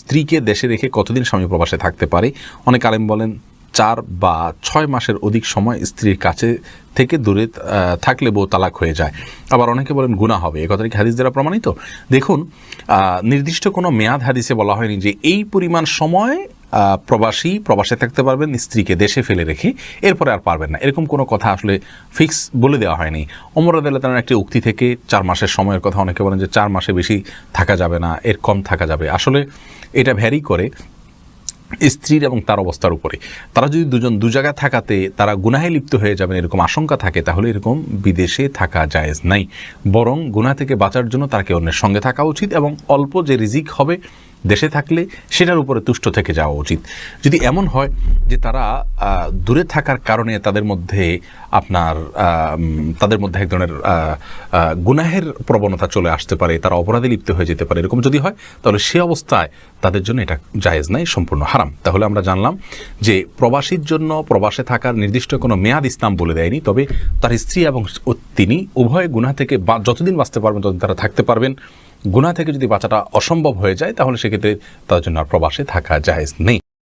স্ত্রীকে দেশে রেখে কতদিন স্বামী প্রবাসে থাকতে পারে? অনেক আলেম বলেন চার বা ছয় মাসের অধিক সময় স্ত্রীর কাছে থেকে দূরে থাকলে বউ তালাক হয়ে যায়। আবার অনেকে বলেন গুণা হবে। এ কথাটি হাদিস দ্বারা প্রমাণিত? দেখুন নির্দিষ্ট কোনো মেয়াদ হাদিসে বলা হয়নি যে এই পরিমাণ সময় প্রবাসী, প্রবাসে থাকতে পারবেন, স্ত্রীকে দেশে ফেলে রেখে এরপরে আর পারবেন না। এরকম কোনো কথা আসলে ফিক্স বলে দেওয়া হয়নি। অমর আদালতের একটি উক্তি থেকে চার মাসের সময়ের কথা অনেকে বলেন যে চার মাসে বেশি থাকা যাবে না, এর কম থাকা যাবে। আসলে এটা ভ্যারি করে স্ত্রীর এবং তার অবস্থার উপরে। তারা যদি দুজন দু জায়গায় থাকাতে তারা গুনাহে লিপ্ত হয়ে যাবেন এরকম আশঙ্কা থাকে, তাহলে এরকম বিদেশে থাকা জায়েজ নাই। বরং গুনাহ থেকে বাঁচার জন্য তাকে অন্যের সঙ্গে থাকা উচিত এবং অল্প যে রিজিক হবে দেশে থাকলে সেটার উপরে তুষ্ট থেকে যাওয়া উচিত। যদি এমন হয় যে তারা দূরে থাকার কারণে তাদের মধ্যে আপনার তাদের মধ্যে এক ধরনের গুনাহের প্রবণতা চলে আসতে পারে, তারা অপরাধে লিপ্ত হয়ে যেতে পারে, এরকম যদি হয়, তাহলে সে অবস্থায় তাদের জন্য এটা জায়েজ নাই, সম্পূর্ণ হারাম। তাহলে আমরা জানলাম যে প্রবাসীর জন্য প্রবাসে থাকার নির্দিষ্ট কোনো মেয়াদ ইসলাম বলে দেয়নি, তবে তার স্ত্রী এবং তিনি উভয় গুনাহ থেকে যতদিন বাঁচতে পারবেন, ততদিন তারা থাকতে পারবেন। গুনাহ থেকে যদি বাঁচাটা অসম্ভব হয়ে যায়, তাহলে সেক্ষেত্রে তার জন্য আর প্রবাসে থাকা জায়েজ নেই।